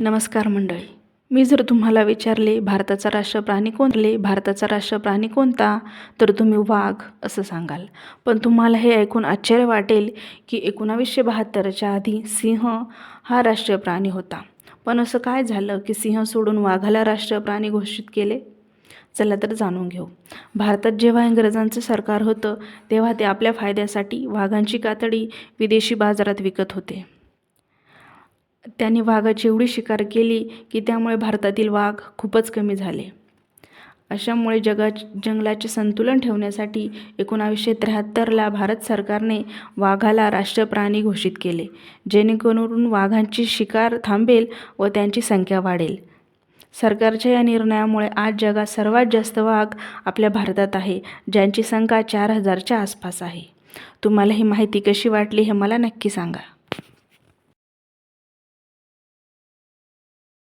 नमस्कार मंडळी. मी जर तुम्हाला विचारले भारताचा राष्ट्रप्राणी कोणले भारताचा राष्ट्रप्राणी कोणता? तर तुम्ही वाघ असं सांगाल. पण तुम्हाला हे ऐकून आश्चर्य वाटेल की एकोणावीसशे बहात्तरच्या आधी सिंह हा राष्ट्रप्राणी होता. पण असं काय झालं की सिंह सोडून वाघाला राष्ट्रप्राणी घोषित केले? चला तर जाणून घेऊ. भारतात जेव्हा इंग्रजांचं सरकार होतं तेव्हा ते आपल्या फायद्यासाठी वाघांची कातडी विदेशी बाजारात विकत होते. त्यांनी वाघाची एवढी शिकार केली की त्यामुळे भारतातील वाघ खूपच कमी झाले. अशामुळे जगा जंगलाचे संतुलन ठेवण्यासाठी एकोणावीसशे त्र्याहत्तरला भारत सरकारने वाघाला राष्ट्रप्राणी घोषित केले जेणेकरून वाघांची शिकार थांबेल व त्यांची संख्या वाढेल. सरकारच्या या निर्णयामुळे आज जगात सर्वात जास्त वाघ आपल्या भारतात आहे ज्यांची संख्या चार हजारच्या आसपास आहे. तुम्हाला ही माहिती कशी वाटली हे मला नक्की सांगा.